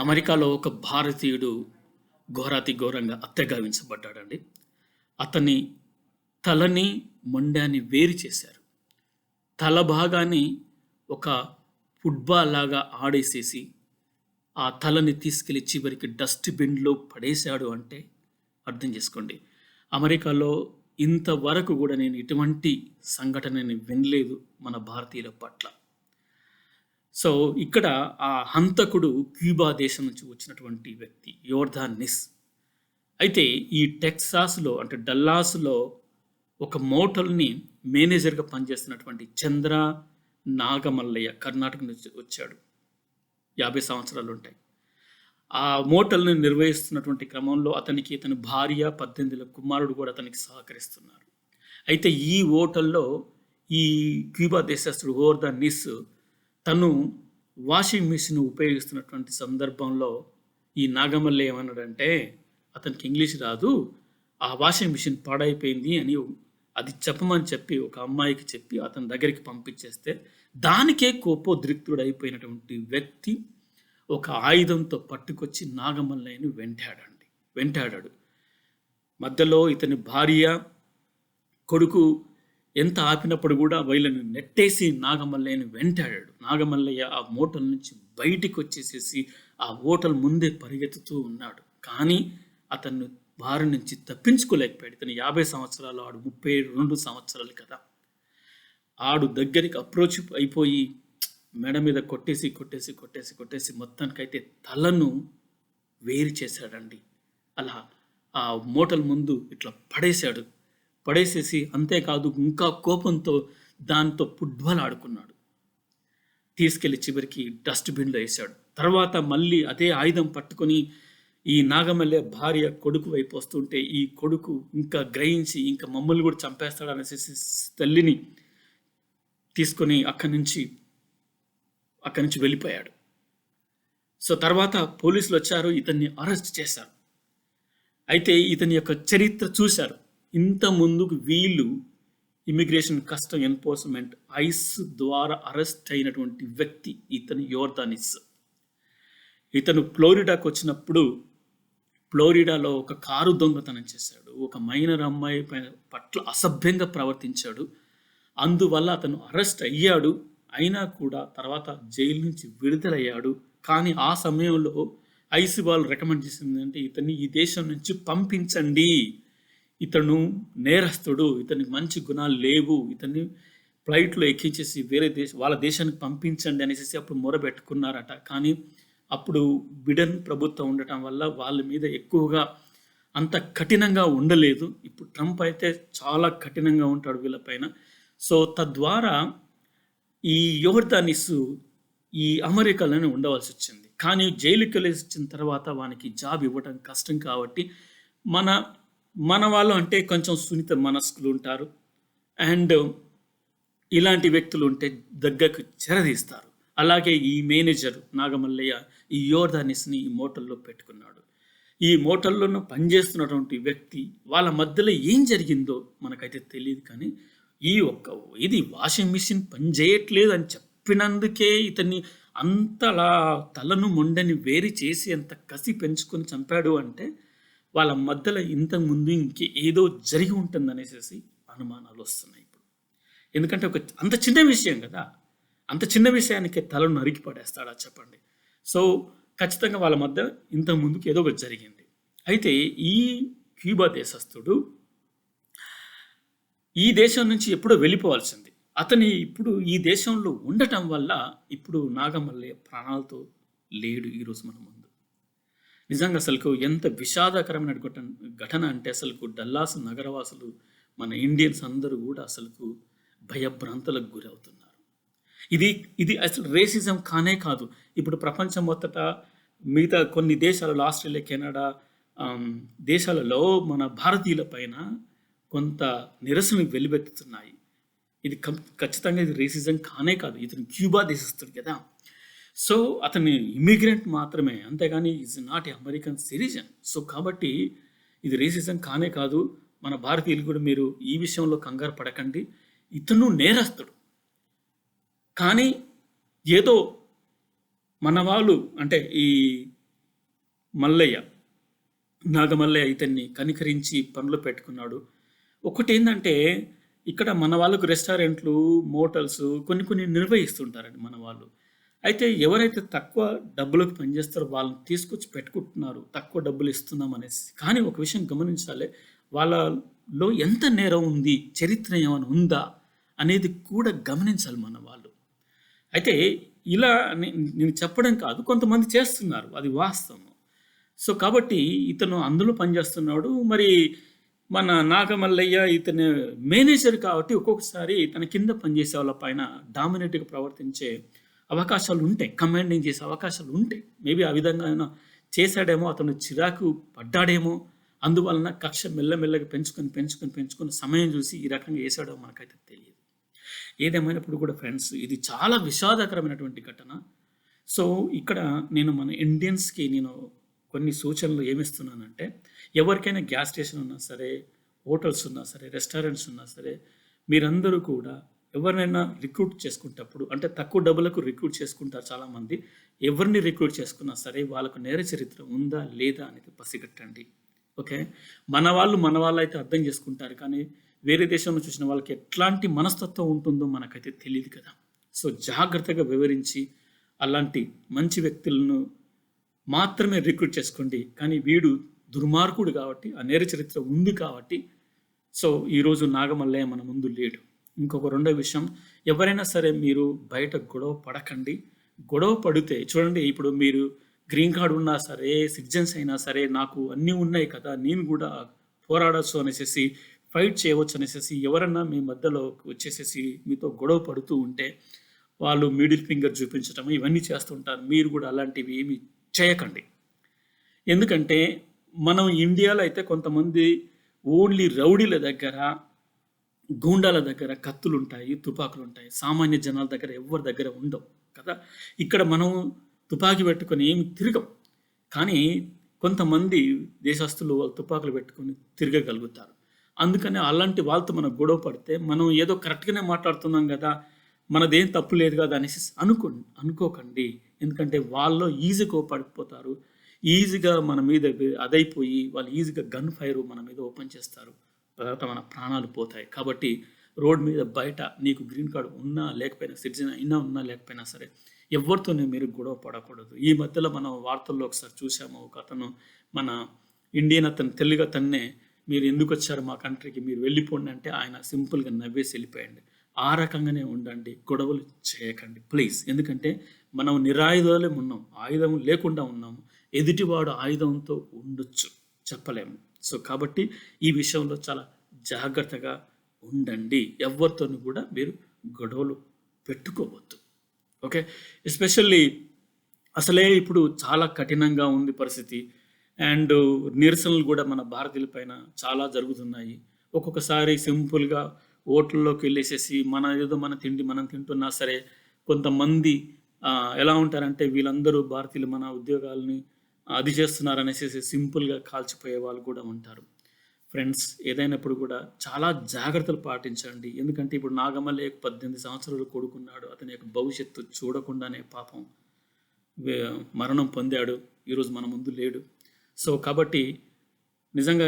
అమెరికాలో ఒక భారతీయుడు ఘోరాతి ఘోరంగా అత్యగావించబడ్డాడండి అతని తలని మొండాన్ని వేరు చేశారు. తల భాగాన్ని ఒక ఫుట్బాల్ లాగా ఆడేసేసి ఆ తలని తీసుకెళ్ళి చివరికి డస్ట్బిన్లో పడేశాడు అంటే అర్థం చేసుకోండి. అమెరికాలో ఇంతవరకు కూడా నేను ఇటువంటి సంఘటనని వినలేదు మన భారతీయుల పట్ల. సో ఇక్కడ ఆ హంతకుడు క్యూబా దేశం నుంచి వచ్చినటువంటి వ్యక్తి యోర్ధాన్ నిస్. అయితే ఈ టెక్సాస్లో అంటే డల్లాస్లో ఒక మోటల్ని మేనేజర్గా పనిచేస్తున్నటువంటి చంద్ర నాగమల్లయ్య కర్ణాటక నుంచి వచ్చాడు. యాభై సంవత్సరాలు ఉంటాయి. ఆ మోటల్ని నిర్వహిస్తున్నటువంటి క్రమంలో అతనికి అతని భార్య పద్దెనిమిదిల కుమారుడు కూడా అతనికి సహకరిస్తున్నారు. అయితే ఈ హోటల్లో ఈ క్యూబా దేశస్తుడు హోర్దా నిస్ తను వాషింగ్ మిషన్ ఉపయోగిస్తున్నటువంటి సందర్భంలో ఈ నాగమల్లి ఏమన్నాడంటే అతనికి ఇంగ్లీష్ రాదు ఆ వాషింగ్ మిషన్ పాడైపోయింది అని అది చెప్పమని చెప్పి ఒక అమ్మాయికి చెప్పి అతని దగ్గరికి పంపించేస్తే దానికే కోపోద్రిక్తుడు అయిపోయినటువంటి వ్యక్తి ఒక ఆయుధంతో పట్టుకొచ్చి నాగమల్లయ్యను వెంటాడండి వెంటాడాడు. మధ్యలో ఇతని భార్య కొడుకు ఎంత ఆపినప్పుడు కూడా వైలను నెట్టేసి నాగమల్లయ్యని వెంటాడాడు. నాగమల్లయ్య ఆ మోటల్ నుంచి బయటికి వచ్చేసేసి ఆ హోటల్ ముందే పరిగెత్తుతూ ఉన్నాడు. కానీ అతన్ని బారి నుంచి తప్పించుకోలేకపోయాడు. ఇతను యాభై సంవత్సరాలు ఆడు ముప్పై రెండు సంవత్సరాలు కదా. ఆడు దగ్గరికి అప్రోచ్ అయిపోయి మెడ మీద కొట్టేసి కొట్టేసి కొట్టేసి కొట్టేసి మొత్తానికైతే తలను వేరు చేశాడండి. అలా ఆ మోటల్ ముందు ఇట్లా పడేశాడు. పడేసేసి అంతేకాదు ఇంకా కోపంతో దాంతో ఫుట్బాల్ ఆడుకున్నాడు. తీసుకెళ్ళి చివరికి డస్ట్బిన్లో వేశాడు. తర్వాత మళ్ళీ అదే ఆయుధం పట్టుకొని ఈ నాగమల్లె భార్య కొడుకు వైపు వస్తుంటే ఈ కొడుకు ఇంకా గ్రహించి ఇంకా మమ్మల్ని కూడా చంపేస్తాడు అనేసి తల్లిని తీసుకొని అక్కడి నుంచి అక్కడి నుంచి వెళ్ళిపోయాడు. సో తర్వాత పోలీసులు వచ్చారు ఇతన్ని అరెస్ట్ చేశారు. అయితే ఇతని యొక్క చరిత్ర చూశారు. ఇంత ముందుకు వీళ్ళు ఇమిగ్రేషన్ కస్టమ్ ఎన్ఫోర్స్మెంట్ ఐస్ ద్వారా అరెస్ట్ అయినటువంటి వ్యక్తి ఇతను యోర్దానిస్. ఇతను ఫ్లోరిడాకు వచ్చినప్పుడు ఫ్లోరిడాలో ఒక కారు దొంగతనం చేశాడు. ఒక మైనర్ అమ్మాయి పైన పట్ల అసభ్యంగా ప్రవర్తించాడు. అందువల్ల అతను అరెస్ట్ అయ్యాడు. అయినా కూడా తర్వాత జైలు నుంచి విడుదలయ్యాడు. కానీ ఆ సమయంలో ఐసీ వాళ్ళు రికమెండ్ చేసింది అంటే ఇతన్ని ఈ దేశం నుంచి పంపించండి. ఇతను నేరస్తుడు ఇతనికి మంచి గుణాలు లేవు ఇతన్ని ఫ్లైట్లో ఎక్కించేసి వేరే దేశ వాళ్ళ దేశానికి పంపించండి అనేసి అప్పుడు మొరబెట్టుకున్నారట. కానీ అప్పుడు బిడన్ ప్రభుత్వం ఉండటం వల్ల వాళ్ళ మీద ఎక్కువగా అంత కఠినంగా ఉండలేదు. ఇప్పుడు ట్రంప్ అయితే చాలా కఠినంగా ఉంటాడు వీళ్ళపైన సో తద్వారా ఈ యోర్దానిస్ ఈ అమెరికాలోనే ఉండవలసి వచ్చింది. కానీ జైలుకి వెళ్ళేసి వచ్చిన తర్వాత వానికి జాబ్ ఇవ్వడం కష్టం కాబట్టి మన మన వాళ్ళు అంటే కొంచెం సున్నిత మనస్కులు ఉంటారు. అండ్ ఇలాంటి వ్యక్తులు ఉంటే దగ్గరకు చెరదీస్తారు. అలాగే ఈ మేనేజర్ నాగమల్లయ్య ఈ యోర్ధానిస్ని ఈ మోటల్లో పెట్టుకున్నాడు. ఈ మోటల్లోనూ పనిచేస్తున్నటువంటి వ్యక్తి వాళ్ళ మధ్యలో ఏం జరిగిందో మనకైతే తెలియదు కానీ ఈ ఒక్క ఇది వాషింగ్ మిషన్ పనిచేయట్లేదు అని చెప్పినందుకే ఇతన్ని అంతలా తలను మొండని వేరి చేసి అంత కసి పెంచుకొని చంపాడు అంటే వాళ్ళ మధ్యలో ఇంతకు ముందు ఇంకే ఏదో జరిగి ఉంటుంది అనేసి అనుమానాలు వస్తున్నాయి ఇప్పుడు. ఎందుకంటే ఒక అంత చిన్న విషయం కదా. అంత చిన్న విషయానికి తలను నరికి పడేస్తాడా చెప్పండి. సో ఖచ్చితంగా వాళ్ళ మధ్య ఇంతకు ముందుకు ఏదో ఒకటి జరిగింది. అయితే ఈ క్యూబా దేశస్థుడు ఈ దేశం నుంచి ఎప్పుడో వెళ్ళిపోవాల్సింది. అతని ఇప్పుడు ఈ దేశంలో ఉండటం వల్ల ఇప్పుడు నాగమల్లయ్య ప్రాణాలతో లేడు ఈరోజు మన ముందు. నిజంగా అసలుకు ఎంత విషాదకరమైన ఘటన ఘటన అంటే అసలు డల్లాస్ నగరవాసులు మన ఇండియన్స్ అందరూ కూడా అసలుకు భయభ్రాంతులకు గురవుతున్నారు. ఇది ఇది అసలు రేసిజం కానే కాదు. ఇప్పుడు ప్రపంచం మొత్తట మిగతా కొన్ని దేశాలలో ఆస్ట్రేలియా కెనడా దేశాలలో మన భారతీయుల పైన కొంత నిరసన వెలువెత్తుతున్నాయి. ఇది ఖచ్చితంగా ఇది రేసిజం కానే కాదు. ఇతను క్యూబా దేశస్తుడు కదా. సో అతని ఇమిగ్రెంట్ మాత్రమే. అంతేగాని is not a American citizen so కాబట్టి ఇది రేసిజం కానే కాదు. మన భారతీయులు కూడా మీరు ఈ విషయంలో కంగారు పడకండి. ఇతను నేరస్తుడు. కానీ ఏదో మన వాళ్ళు అంటే ఈ మల్లయ్య నాగమల్లయ్య ఇతన్ని కనికరించి పనులు పెట్టుకున్నాడు. ఒకటి ఏంటంటే ఇక్కడ మన వాళ్ళకు రెస్టారెంట్లు మోటల్స్ కొన్ని కొన్ని నిర్వహిస్తుంటారండి మన వాళ్ళు అయితే ఎవరైతే తక్కువ డబ్బులకు పనిచేస్తారో వాళ్ళని తీసుకొచ్చి పెట్టుకుంటున్నారు తక్కువ డబ్బులు ఇస్తున్నాం అనేసి కానీ ఒక విషయం గమనించాలి వాళ్ళలో ఎంత నేరం ఉంది చరిత్ర ఏమైనా ఉందా అనేది కూడా గమనించాలి మన వాళ్ళు. అయితే ఇలా నేను చెప్పడం కాదు కొంతమంది చేస్తున్నారు అది వాస్తవం సో కాబట్టి ఇతను అందులో పనిచేస్తున్నాడు మరి మన నాగమల్లయ్య ఇతని మేనేజర్ కాబట్టి ఒక్కొక్కసారి తన కింద పనిచేసే వాళ్ళ పైన డామినేట్గా ప్రవర్తించే అవకాశాలు ఉంటాయి కమాండింగ్ చేసే అవకాశాలు ఉంటాయి మేబీ ఆ విధంగా ఆయన చేశాడేమో అతను చిరాకు పడ్డాడేమో అందువలన కక్ష మెల్లమెల్లగా పెంచుకొని పెంచుకొని పెంచుకొని సమయం చూసి ఈ రకంగా వేసాడో మనకైతే తెలియదు. ఏదేమైనప్పుడు కూడా ఫ్రెండ్స్ ఇది చాలా విషాదకరమైనటువంటి ఘటన. సో ఇక్కడ నేను మన ఇండియన్స్కి నేను కొన్ని సూచనలు ఏమిస్తున్నానంటే ఎవరికైనా గ్యాస్ స్టేషన్ ఉన్నా సరే హోటల్స్ ఉన్నా సరే రెస్టారెంట్స్ ఉన్నా సరే మీరందరూ కూడా ఎవరినైనా రిక్రూట్ చేసుకుంటప్పుడు అంటే తక్కువ డబ్బులకు రిక్రూట్ చేసుకుంటారు చాలామంది ఎవరిని రిక్రూట్ చేసుకున్నా సరే వాళ్ళకు నేర చరిత్ర ఉందా లేదా అనేది పసిగట్టండి. ఓకే? మన వాళ్ళు మన వాళ్ళు అయితే అర్థం చేసుకుంటారు కానీ వేరే దేశంలో చూసిన వాళ్ళకి ఎట్లాంటి మనస్తత్వం ఉంటుందో మనకైతే తెలియదు కదా. సో జాగ్రత్తగా వివరించి అలాంటి మంచి వ్యక్తులను మాత్రమే రిక్రూట్ చేసుకోండి. కానీ వీడు దుర్మార్గుడు కాబట్టి ఆ నేర చరిత్ర ఉంది కాబట్టి సో ఈరోజు నాగమల్లయ్య మన ముందు లేడు. ఇంకొక రెండో విషయం. ఎవరైనా సరే మీరు బయట గొడవ పడకండి. గొడవ పడితే చూడండి ఇప్పుడు మీరు గ్రీన్ కార్డ్ ఉన్నా సరే సిటిజన్స్ అయినా సరే నాకు అన్నీ ఉన్నాయి కదా నేను కూడా పోరాడచ్చు అనేసి ఫైట్ చేయవచ్చు అనేసి ఎవరన్నా మీ మధ్యలో వచ్చేసేసి మీతో గొడవ పడుతూ ఉంటే వాళ్ళు మిడిల్ ఫింగర్ చూపించడం ఇవన్నీ చేస్తుంటారు మీరు కూడా అలాంటివి ఏమి చేయకండి. ఎందుకంటే మనం ఇండియాలో అయితే కొంతమంది ఓన్లీ రౌడీల దగ్గర గూండాల దగ్గర కత్తులు ఉంటాయి తుపాకులు ఉంటాయి సామాన్య జనాల దగ్గర ఎవరి దగ్గర ఉండవు కదా? ఇక్కడ మనం తుపాకీ పెట్టుకొని ఏమి తిరగం. కానీ కొంతమంది దేశస్తులు వాళ్ళు తుపాకులు పెట్టుకొని తిరగగలుగుతారు. అందుకని అలాంటి వాళ్ళతో మనం గొడవ పడితే మనం ఏదో కరెక్ట్గానే మాట్లాడుతున్నాం కదా మనదేం తప్పు లేదు కదా అనేసి అనుకో అనుకోకండి. ఎందుకంటే వాళ్ళు ఈజీగా పడిపోతారు ఈజీగా మన మీద అదైపోయి వాళ్ళు ఈజీగా గన్ ఫైర్ మన మీద ఓపెన్ చేస్తారు. తర్వాత మన ప్రాణాలు పోతాయి. కాబట్టి రోడ్ మీద బయట నీకు గ్రీన్ కార్డు ఉన్నా లేకపోయినా సిటిజన్ అయినా ఉన్నా లేకపోయినా సరే ఎవరితోనే మీరు గొడవ పడకూడదు. ఈ మధ్యలో మనం వార్తల్లో ఒకసారి చూసాము ఒక అతను మన ఇండియన్ అతను తెలుగు అతన్నే మీరు ఎందుకు వచ్చారు మా కంట్రీకి? మీరు వెళ్ళిపోండి అంటే ఆయన సింపుల్గా నవ్వేసి వెళ్ళిపోయండి. ఆ రకంగానే ఉండండి గొడవలు చేయకండి ప్లీజ్. ఎందుకంటే మనం నిరాయుధాలే ఉన్నాం ఆయుధం లేకుండా ఉన్నాము ఎదుటివాడు ఆయుధంతో ఉండొచ్చు చెప్పలేము. సో కాబట్టి ఈ విషయంలో చాలా జాగ్రత్తగా ఉండండి. ఎవరితోనూ కూడా మీరు గొడవలు పెట్టుకోవద్దు. ఓకే? ఎస్పెషల్లీ అసలే ఇప్పుడు చాలా కఠినంగా ఉంది పరిస్థితి. అండ్ నిరసనలు కూడా మన భారతీయుల పైన చాలా జరుగుతున్నాయి. ఒక్కొక్కసారి సింపుల్గా ఓట్లలోకి వెళ్ళేసేసి మన ఏదో మన తిండి మనం తింటున్నా సరే కొంతమంది ఎలా ఉంటారంటే వీళ్ళందరూ భారతీయులు మన ఉద్యోగాలని అది చేస్తున్నారు అనేసి సింపుల్గా కాల్చిపోయే వాళ్ళు కూడా ఉంటారు. ఫ్రెండ్స్ ఏదైనప్పుడు కూడా చాలా జాగ్రత్తలు పాటించండి. ఎందుకంటే ఇప్పుడు నాగమల్లి పద్దెనిమిది సంవత్సరాలు కొడుకున్నాడు. అతని యొక్క భవిష్యత్తు చూడకుండానే పాపం మరణం పొందాడు. ఈరోజు మన ముందు లేడు. సో కాబట్టి నిజంగా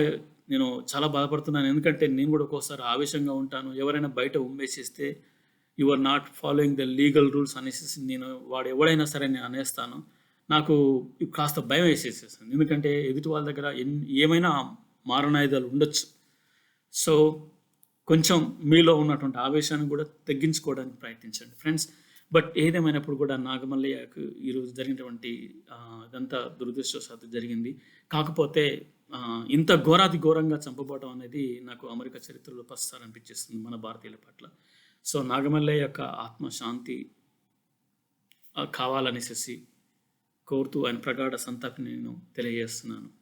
నేను చాలా బాధపడుతున్నాను. ఎందుకంటే నేను కూడా ఒక్కోసారి ఆవేశంగా ఉంటాను. ఎవరైనా బయట ఉమ్మేసేస్తే you are not following the legal rules అనేసి నేను వాడు ఎవడైనా సరే నేను అనేస్తాను. నాకు కాస్త భయం వేసేసేసింది. ఎందుకంటే ఎదుటి వాళ్ళ దగ్గర ఎన్ ఏమైనా మారణాయుధాలు ఉండొచ్చు. సో కొంచెం మీలో ఉన్నటువంటి ఆవేశాన్ని కూడా తగ్గించుకోవడానికి ప్రయత్నించండి ఫ్రెండ్స్. బట్ ఏదేమైనప్పుడు కూడా నాగమల్లయ్యకు ఈరోజు జరిగినటువంటి ఇదంతా దురదృష్టవశాత్తు జరిగింది. కాకపోతే ఇంత ఘోరాతి ఘోరంగా చంపబోవడం అనేది నాకు అమెరికా చరిత్రలో ఫస్ట్ అనిపించేస్తుంది మన భారతీయుల పట్ల. సో నాగమల్లయ్య యొక్క ఆత్మశాంతి కావాలనేసి కోరుతూ ఆయన ప్రగాఢ సంతాపని నేను తెలియజేస్తున్నాను.